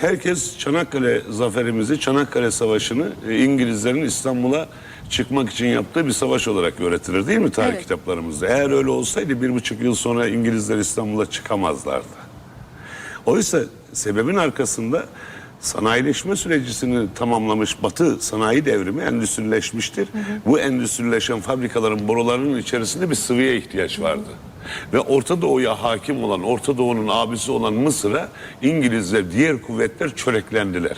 herkes Çanakkale zaferimizi, Çanakkale Savaşı'nı e, İngilizlerin İstanbul'a çıkmak için yaptığı bir savaş olarak öğretilir değil mi tarih Evet. kitaplarımızda? Eğer öyle olsaydı bir buçuk yıl sonra İngilizler İstanbul'a çıkamazlardı. Oysa sebebin arkasında sanayileşme sürecini tamamlamış Batı sanayi devrimi endüstrileşmiştir. Bu endüstrileşen fabrikaların borularının içerisinde bir sıvıya ihtiyaç vardı. Ve Orta Doğu'ya hakim olan, Orta Doğu'nun abisi olan Mısır'a İngilizler, diğer kuvvetler çöreklendiler.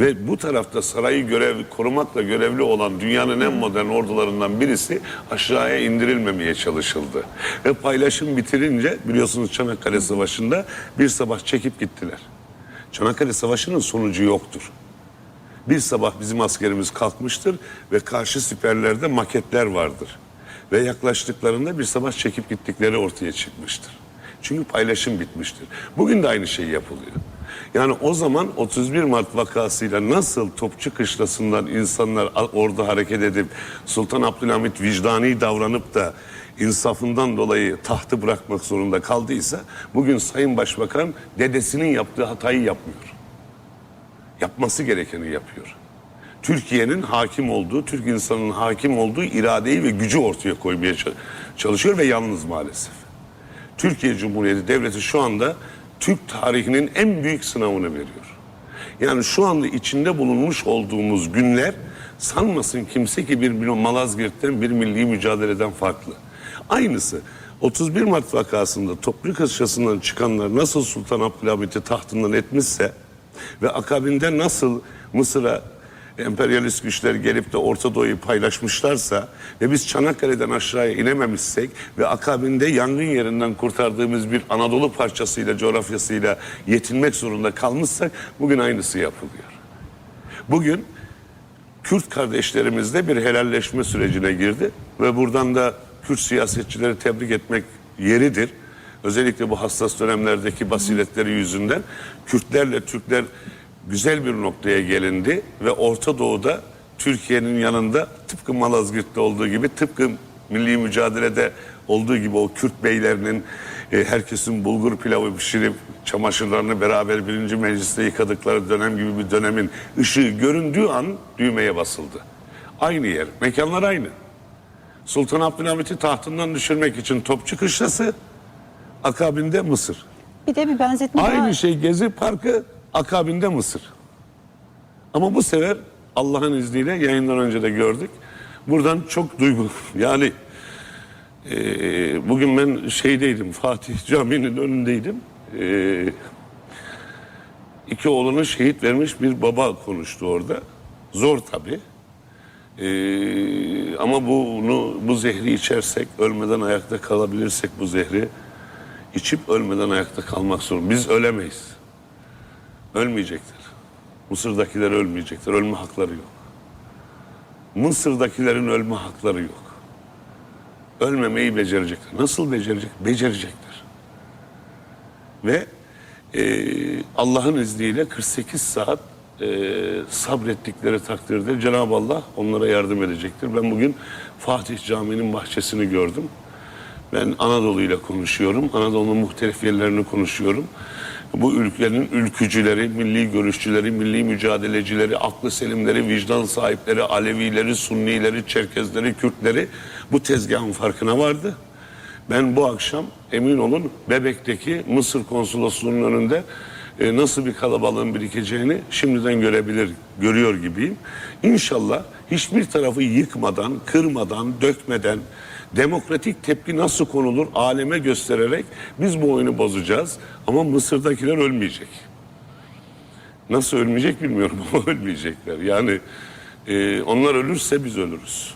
Ve bu tarafta sarayı görev, korumakla görevli olan dünyanın en modern ordularından birisi aşağıya indirilmemeye çalışıldı. Ve paylaşım bitirince biliyorsunuz Çanakkale Savaşı'nda bir sabah çekip gittiler. Çanakkale Savaşı'nın sonucu yoktur. Bir sabah bizim askerimiz kalkmıştır ve karşı siperlerde maketler vardır. Ve yaklaştıklarında bir sabah çekip gittikleri ortaya çıkmıştır. Çünkü paylaşım bitmiştir. Bugün de aynı şey yapılıyor. Yani o zaman 31 Mart vakasıyla nasıl Topçu Kışlası'ndan insanlar orada hareket edip Sultan Abdülhamit vicdani davranıp da insafından dolayı tahtı bırakmak zorunda kaldıysa bugün Sayın Başbakan dedesinin yaptığı hatayı yapmıyor yapması gerekeni yapıyor. Türkiye'nin hakim olduğu, Türk insanının hakim olduğu iradeyi ve gücü ortaya koymaya ça- çalışıyor ve yalnız maalesef. Türkiye Cumhuriyeti Devleti şu anda Türk tarihinin en büyük sınavını veriyor. Yani şu anda içinde bulunmuş olduğumuz günler sanmasın kimse ki bir, Malazgirt'ten bir milli mücadeleden farklı. Aynısı 31 Mart vakasında Toplu Kışlası'ndan çıkanlar nasıl Sultan Abdülhamit'i tahtından etmişse ve akabinde nasıl Mısır'a emperyalist güçler gelip de Orta Doğu'yu paylaşmışlarsa ve biz Çanakkale'den aşağıya inememişsek ve akabinde yangın yerinden kurtardığımız bir Anadolu parçasıyla, coğrafyasıyla yetinmek zorunda kalmışsak bugün aynısı yapılıyor. Bugün Kürt kardeşlerimiz de bir helalleşme sürecine girdi ve buradan da Kürt siyasetçileri tebrik etmek yeridir. Özellikle bu hassas dönemlerdeki basiretleri yüzünden Kürtlerle Türkler güzel bir noktaya gelindi ve Orta Doğu'da Türkiye'nin yanında tıpkı Malazgirt'te olduğu gibi tıpkı milli mücadelede olduğu gibi o Kürt beylerinin e, herkesin bulgur pilavı pişirip çamaşırlarını beraber birinci mecliste yıkadıkları dönem gibi bir dönemin ışığı göründüğü an düğmeye basıldı. Aynı yer, mekanlar aynı. Sultan Abdülhamit'i tahtından düşürmek için Topçu Kışlası, akabinde Mısır. Bir de bir benzetme Aynı daha. şey Gezi Parkı, akabinde Mısır. Ama bu sefer Allah'ın izniyle yayından önce de gördük. Buradan çok duygu yani e, bugün ben şeydeydim Fatih Camii'nin önündeydim. E, iki oğlunu şehit vermiş bir baba konuştu orada. Zor tabii. E, ama bunu bu zehri içersek ölmeden ayakta kalabilirsek bu zehri içip ölmeden ayakta kalmak zorunda. Biz ölemeyiz. Ölmeyecekler. Mısır'dakiler ölmeyecekler. Ölme hakları yok. Mısır'dakilerin ölme hakları yok. Ölmemeyi becerecekler. Nasıl becerecek? Becerecekler. Ve e, Allah'ın izniyle 48 saat e, sabrettikleri takdirde Cenab-ı Allah onlara yardım edecektir. Ben bugün Fatih Camii'nin bahçesini gördüm. Ben Anadolu ile konuşuyorum. Anadolu'nun muhtelif yerlerini konuşuyorum. Bu ülkenin ülkücüleri, milli görüşçüleri, milli mücadelecileri, aklı selimleri, vicdan sahipleri, Alevileri, Sunnileri, Çerkezleri, Kürtleri bu tezgahın farkına vardı. Ben bu akşam emin olun Bebek'teki Mısır konsolosluğunun önünde e, nasıl bir kalabalığın birikeceğini şimdiden görebilir, görüyor gibiyim. İnşallah hiçbir tarafı yıkmadan, kırmadan, dökmeden demokratik tepki nasıl konulur aleme göstererek biz bu oyunu bozacağız. Ama Mısır'dakiler ölmeyecek. Nasıl ölmeyecek bilmiyorum ama ölmeyecekler. Yani e, onlar ölürse biz ölürüz.